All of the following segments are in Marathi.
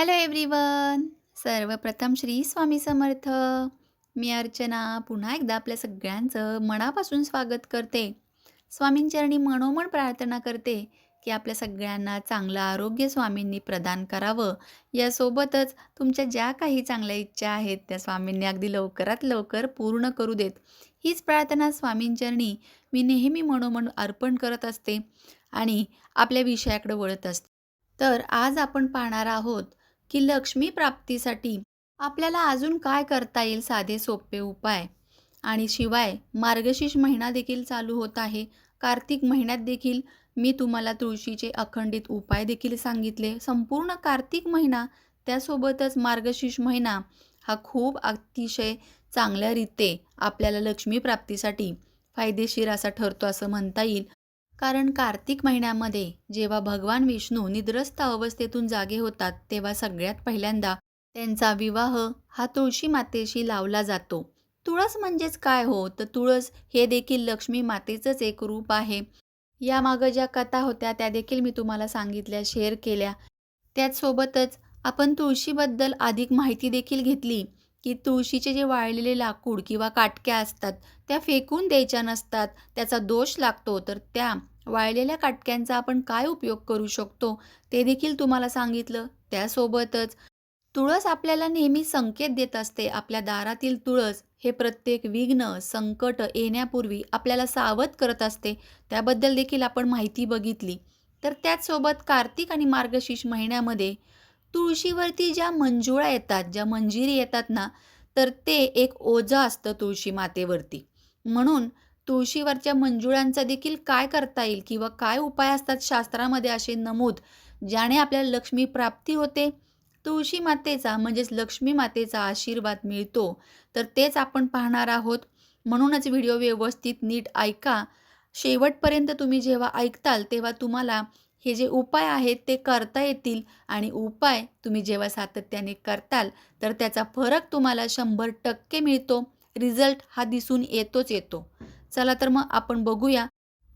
हॅलो एव्हरीवन सर्वप्रथम श्री स्वामी समर्थ. मी अर्चना पुन्हा एकदा आपल्या सगळ्यांचं मनापासून स्वागत करते. स्वामींचरणी मनोमन प्रार्थना करते की आपल्या सगळ्यांना चांगलं आरोग्य स्वामींनी प्रदान करावं. यासोबतच तुमच्या ज्या काही चांगल्या इच्छा आहेत त्या स्वामींनी अगदी लवकरात लवकर पूर्ण करू देत. हीच प्रार्थना स्वामींचरणी मी नेहमी मनोमन अर्पण करत असते आणि आपल्या विषयाकडे वळत असते. तर आज आपण पाहणार आहोत की लक्ष्मी प्राप्तीसाठी आपल्याला अजून काय करता येईल साधे सोपे उपाय? आणि शिवाय मार्गशीर्ष महिना देखील चालू होत आहे. कार्तिक महिन्यात देखील मी तुम्हाला तुळशीचे अखंडित उपाय देखील सांगितले. संपूर्ण कार्तिक महिना त्यासोबतच मार्गशीर्ष महिना हा खूप अतिशय चांगल्या रीते आपल्याला लक्ष्मी प्राप्तीसाठी फायदेशीर असा ठरतो असं म्हणता येईल. कारण कार्तिक महिन्यामध्ये जेव्हा भगवान विष्णू निद्रस्त अवस्थेतून जागे होतात तेव्हा सगळ्यात पहिल्यांदा त्यांचा विवाह हा तुळशी मातेशी लावला जातो. तुळस म्हणजेच काय हो? तर तुळस हे देखील लक्ष्मी मातेचंच एक रूप आहे. यामागं ज्या कथा होत्या त्या देखील मी तुम्हाला सांगितल्या शेअर केल्या. त्याचसोबतच आपण तुळशीबद्दल अधिक माहिती देखील घेतली. की तुळशीचे जे वाळलेले लाकूड किंवा काटक्या असतात त्या फेकून द्यायच्या नसतात त्याचा दोष लागतो. तर त्या वाळलेल्या काटक्यांचा आपण काय उपयोग करू शकतो ते देखील तुम्हाला सांगितलं. त्यासोबतच तुळस आपल्याला नेहमी संकेत देत असते. आपल्या दारातील तुळस हे प्रत्येक विघ्न संकट येण्यापूर्वी आपल्याला सावध करत असते. त्याबद्दल देखील आपण माहिती बघितली. तर त्याचसोबत कार्तिक आणि मार्गशीर्ष महिन्यामध्ये तुळशीवरती ज्या मंजुळा येतात ज्या मंजिरी येतात ना तर ते एक ओझं असतं तुळशी मातेवरती. म्हणून तुळशीवरच्या मंजुळांचा देखील काय करता येईल किंवा काय उपाय असतात शास्त्रामध्ये असे नमूद ज्याने आपल्याला लक्ष्मी प्राप्ती होते? तुळशी मातेचा म्हणजेच लक्ष्मी मातेचा आशीर्वाद मिळतो तर तेच आपण पाहणार आहोत. म्हणूनच व्हिडिओ व्यवस्थित नीट ऐका. शेवटपर्यंत तुम्ही जेव्हा ऐकताल तेव्हा तुम्हाला हे जे उपाय आहेत ते करता येतील आणि उपाय तुम्ही जेव्हा सातत्याने करताल तर त्याचा फरक तुम्हाला शंभर टक्के मिळतो. रिझल्ट हा दिसून येतोच येतो. चला तर मग आपण बघूया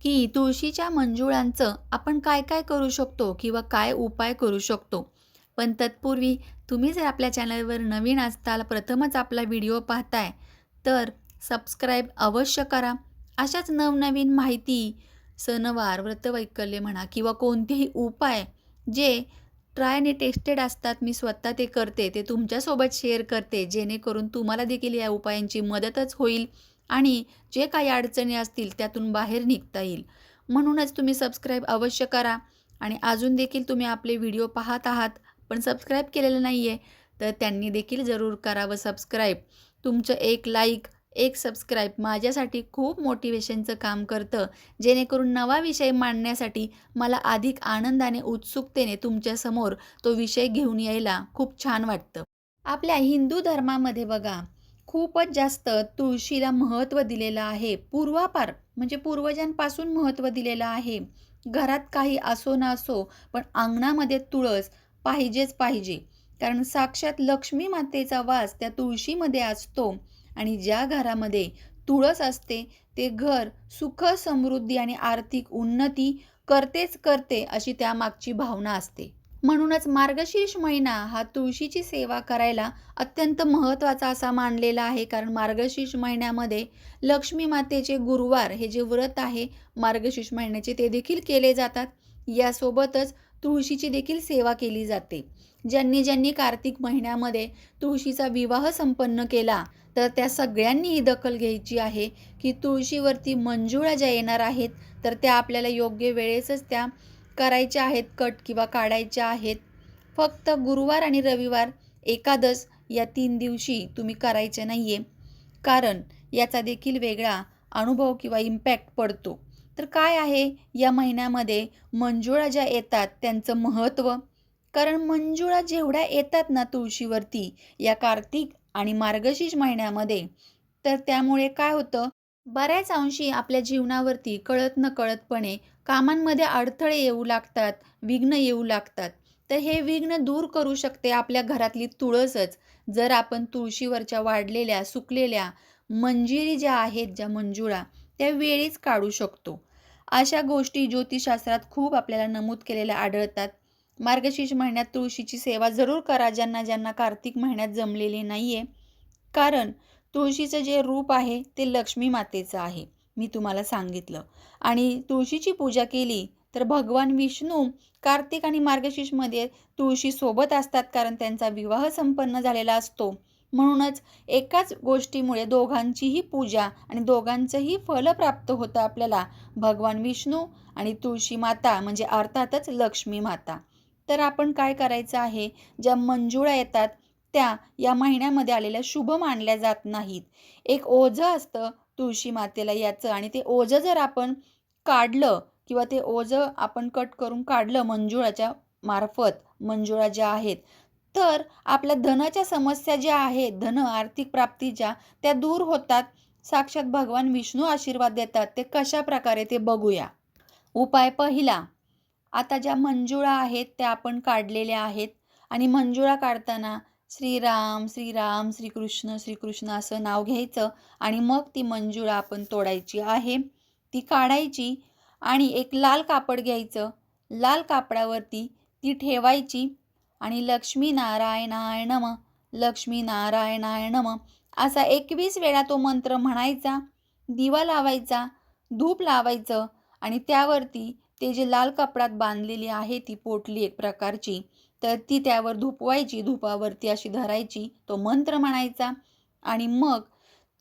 की तुळशीच्या मंजुळांचं आपण काय काय करू शकतो किंवा काय उपाय करू शकतो. पण तत्पूर्वी तुम्ही जर आपल्या चॅनलवर नवीन असताल प्रथमच आपला व्हिडिओ पाहताय तर सबस्क्राईब अवश्य करा. अशाच नवनवीन माहिती सणवार व्रतवैकल्य म्हणा किंवा कोणतेही उपाय जे ट्राय आणि टेस्टेड असतात मी स्वतः ते करते ते तुमच्यासोबत शेअर करते जेणेकरून तुम्हाला देखील या उपायांची मदतच होईल आणि जे काही अडचणी असतील त्यातून बाहेर निघता येईल. म्हणूनच तुम्ही सबस्क्राईब अवश्य करा आणि अजून देखील तुम्ही आपले व्हिडिओ पाहत आहात पण सबस्क्राईब केलेलं नाही आहे तर त्यांनी देखील जरूर करावं सबस्क्राईब तुमचं एक लाईक एक सबस्क्राईब माझ्यासाठी खूप मोटिवेशनचं काम करतं. जेणेकरून नवा विषय मांडण्यासाठी मला अधिक आनंदाने उत्सुकतेने तुमच्यासमोर तो विषय घेऊन यायला खूप छान वाटतं. आपल्या हिंदू धर्मामध्ये बघा खूपच जास्त तुळशीला महत्त्व दिलेलं आहे. पूर्वापार म्हणजे पूर्वजांपासून महत्त्व दिलेलं आहे. घरात काही असो ना असो पण अंगणामध्ये तुळस पाहिजेच पाहिजे. कारण साक्षात लक्ष्मी मातेचा वास त्या तुळशीमध्ये असतो. आणि ज्या घरामध्ये तुळस असते ते घर सुख समृद्धी आणि आर्थिक उन्नती करतेच करते अशी त्यामागची भावना असते. म्हणूनच मार्गशीर्ष महिना हा तुळशीची सेवा करायला अत्यंत महत्त्वाचा असा मानलेला आहे. कारण मार्गशीर्ष महिन्यामध्ये लक्ष्मी मातेचे गुरुवार हे जे व्रत आहे मार्गशीर्ष महिन्याचे ते देखील केले जातात. यासोबतच तुळशीची देखील सेवा केली जाते. ज्यांनी ज्यांनी कार्तिक महिन्यामध्ये तुळशीचा विवाह संपन्न केला तर त्या सगळ्यांनी ही दखल घ्यायची आहे की तुळशीवरती मंजुळा ज्या येणार आहेत तर त्या आपल्याला योग्य वेळेसच त्या करायच्या आहेत कट किंवा काढायच्या आहेत. फक्त गुरुवार आणि रविवार एकादश या तीन दिवशी तुम्ही करायचे नाही आहे कारण याचा देखील वेगळा अनुभव किंवा इम्पॅक्ट पडतो. तर काय आहे? या महिन्यामध्ये मंजुळा ज्या येतात त्यांचं महत्त्व. कारण मंजुळा जेवढ्या येतात ना तुळशीवरती या कार्तिक आणि मार्गशीर्ष महिन्यामध्ये तर त्यामुळे काय होतं? बऱ्याच अंशी आपल्या जीवनावरती कळत न कळतपणे कामांमध्ये अडथळे येऊ लागतात विघ्न येऊ लागतात. तर हे विघ्न दूर करू शकते आपल्या घरातली तुळसच. जर आपण तुळशीवरच्या वाढलेल्या सुकलेल्या मंजिरी ज्या आहेत ज्या मंजुळा त्या वेळीच काढू शकतो. अशा गोष्टी ज्योतिषशास्त्रात खूप आपल्याला नमूद केलेल्या आढळतात. मार्गशीर्ष महिन्यात तुळशीची सेवा जरूर करा ज्यांना ज्यांना कार्तिक महिन्यात जमलेली नाही आहे कारण तुळशीचं जे रूप आहे ते लक्ष्मी मातेचं आहे. मी तुम्हाला सांगितलं. आणि तुळशीची पूजा केली तर भगवान विष्णू कार्तिक आणि मार्गशीर्षमध्ये तुळशीसोबत असतात कारण त्यांचा विवाह संपन्न झालेला असतो. म्हणूनच एकाच गोष्टीमुळे दोघांचीही पूजा आणि दोघांचंही फल प्राप्त होतं आपल्याला. भगवान विष्णू आणि तुळशी माता म्हणजे अर्थातच लक्ष्मी माता. तर आपण काय करायचं आहे? ज्या मंजुळा येतात त्या या महिन्यामध्ये आलेल्या शुभ मानल्या जात नाहीत. एक ओझं असतं तुळशी मातेला याचं आणि ते ओझं जर आपण काढलं किंवा ते ओझं आपण कट करून काढलं मंजुळाच्या मार्फत मंजुळा ज्या आहेत तर आपल्या धनाच्या समस्या ज्या आहेत धन आर्थिक प्राप्तीच्या त्या दूर होतात. साक्षात भगवान विष्णू आशीर्वाद देतात. ते कशा प्रकारे ते बघूया. उपाय पहिला आता ज्या मंजुळा आहेत त्या आपण काढलेल्या आहेत. आणि मंजुळा काढताना श्रीराम श्रीराम श्रीकृष्ण श्रीकृष्ण असं नाव घ्यायचं आणि मग ती मंजुळा आपण तोडायची आहे. ती काढायची आणि एक लाल कापड घ्यायचं. लाल कापडावरती ती ठेवायची. आणि लक्ष्मी नारायणाय नम. लक्ष्मी नारायणाय नम. असा एकवीस वेळा तो मंत्र म्हणायचा दिवा लावायचा धूप लावायचं आणि त्यावरती ते जे लाल कपड्यात बांधलेली आहे ती पोटली एक प्रकारची तर ती त्यावर धुपवायची धुपावरती अशी धरायची तो मंत्र म्हणायचा. आणि मग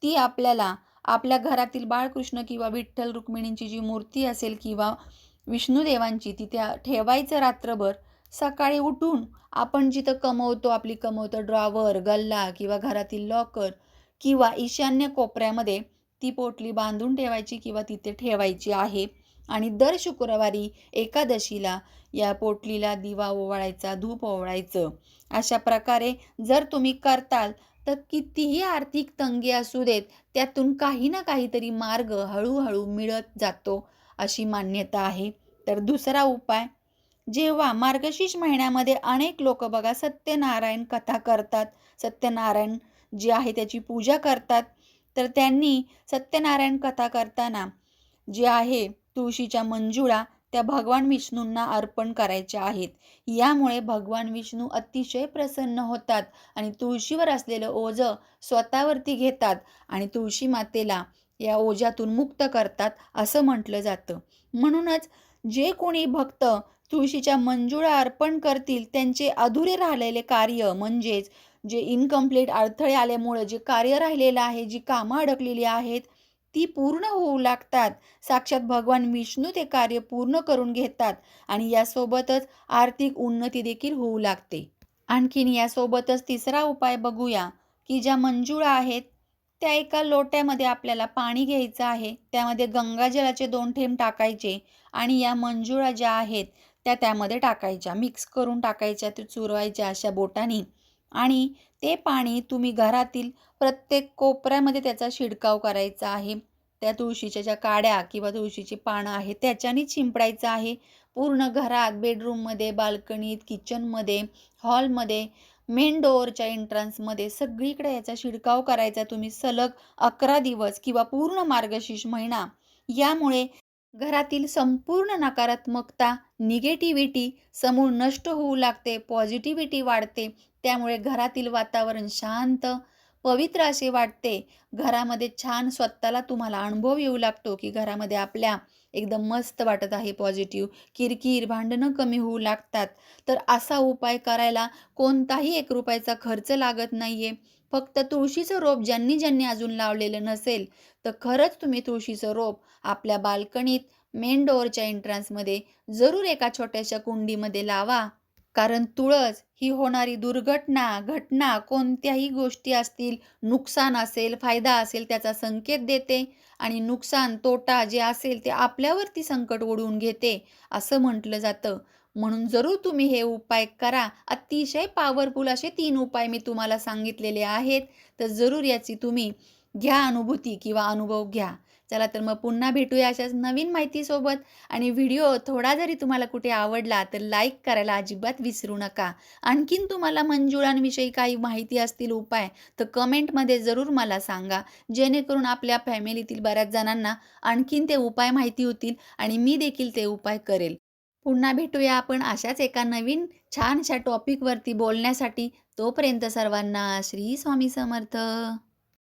ती आपल्याला आपल्या घरातील बाळकृष्ण किंवा विठ्ठल रुक्मिणींची जी मूर्ती असेल किंवा विष्णुदेवांची ती त्या ठेवायचं रात्रभर सकाळी उठून आपण जिथं कमवतो आपली कमवतो ड्रॉवर गल्ला किंवा घरातील लॉकर किंवा ईशान्य कोपऱ्यामध्ये ती पोटली बांधून ठेवायची किंवा तिथे ठेवायची आहे. आणि दर शुक्रवारी एकादशीला या पोटलीला दिवा ओवाळायचा धूप ओवाळायचं. अशा प्रकारे जर तुम्ही करताल तर कितीही आर्थिक तंगी असू देत त्यातून काही ना काहीतरी मार्ग हळूहळू मिळत जातो अशी मान्यता आहे. तर दुसरा उपाय जेव्हा मार्गशीर्ष महिन्यामध्ये अनेक लोक बघा सत्यनारायण कथा करतात. सत्यनारायण जे आहे त्याची पूजा करतात. तर त्यांनी सत्यनारायण कथा करताना जे आहे तुळशीच्या मंजुळा त्या भगवान विष्णूंना अर्पण करायच्या आहेत. यामुळे भगवान विष्णू अतिशय प्रसन्न होतात आणि तुळशीवर असलेलं ओझं स्वतःवरती घेतात आणि तुळशी मातेला या ओझ्यातून मुक्त करतात असं म्हटलं जातं. म्हणूनच जे कोणी भक्त तुळशीच्या मंजुळा अर्पण करतील त्यांचे अधुरे राहिलेले कार्य म्हणजेच जे इनकम्प्लीट अडथळे आल्यामुळे जे कार्य राहिलेलं आहे जी कामं अडकलेली आहेत ती पूर्ण होऊ लागतात. साक्षात भगवान विष्णू ते कार्य पूर्ण करून घेतात आणि यासोबतच आर्थिक उन्नती देखील होऊ लागते. आणखीन यासोबतच तिसरा उपाय बघूया की ज्या मंजुळा आहेत त्या एका लोट्यामध्ये आपल्याला पाणी घ्यायचं आहे त्यामध्ये गंगाजलाचे दोन थेंब टाकायचे आणि या मंजुळा ज्या आहेत त्या त्यामध्ये टाकायच्या. मिक्स करून टाकायच्या ते चुरवायच्या अशा बोटानी. आणि ते पाणी तुम्ही घरातील प्रत्येक कोपऱ्यामध्ये त्याचा शिडकाव करायचा आहे. त्या तुळशीच्या ज्या काड्या किंवा तुळशीची पानं आहेत त्याच्याने शिंपडायचं आहे. पूर्ण घरात बेडरूममध्ये बाल्कनीत किचनमध्ये हॉलमध्ये मेन डोअरच्या एंट्रन्समध्ये सगळीकडे याचा शिडकाव करायचा. तुम्ही सलग अकरा दिवस किंवा पूर्ण मार्गशीर्ष महिना यामुळे घरातील संपूर्ण नकारात्मकता निगेटिव्हिटी समूळ नष्ट होऊ लागते पॉझिटिव्हिटी वाढते. त्यामुळे घरातील वातावरण शांत पवित्र असे वाटते. घरामध्ये छान स्वतःला तुम्हाला अनुभव येऊ लागतो की घरामध्ये आपल्या एकदम मस्त वाटत आहे पॉझिटिव्ह किरकिर भांडणं कमी होऊ लागतात. तर असा उपाय करायला कोणताही एक रुपयाचा खर्च लागत नाही आहे फक्त तुळशीचं रोप ज्यांनी ज्यांनी अजून लावलेलं नसेल तर खरंच तुम्ही तुळशीचं रोप आपल्या बाल्कनीत मेन डोअरच्या एंट्रन्समध्ये जरूर एका छोट्याशा कुंडीमध्ये लावा. कारण तुळस ही होणारी दुर्घटना घटना कोणत्याही गोष्टी असतील नुकसान असेल फायदा असेल त्याचा संकेत देते आणि नुकसान तोटा जे असेल ते आपल्यावरती संकट ओढून घेते असं म्हटलं जातं. म्हणून जरूर तुम्ही हे उपाय करा. अतिशय पॉवरफुल असे तीन उपाय मी तुम्हाला सांगितलेले आहेत. तर जरूर याची तुम्ही घ्या अनुभूती किंवा अनुभव घ्या. चला तर मग पुन्हा भेटूया अशाच नवीन माहितीसोबत. आणि व्हिडिओ थोडा जरी तुम्हाला कुठे आवडला तर लाईक करायला अजिबात विसरू नका. आणखीन तुम्हाला मंजुळांविषयी काही माहिती असतील उपाय तर कमेंटमध्ये जरूर मला सांगा. जेणेकरून आपल्या फॅमिलीतील बऱ्याच जणांना आणखीन ते उपाय माहिती होतील आणि मी देखील ते उपाय करेल. पुन्हा भेटूया आपण अशाच एका नवीन छानशा टॉपिकवरती बोलण्यासाठी. तोपर्यंत सर्वांना श्री स्वामी समर्थ.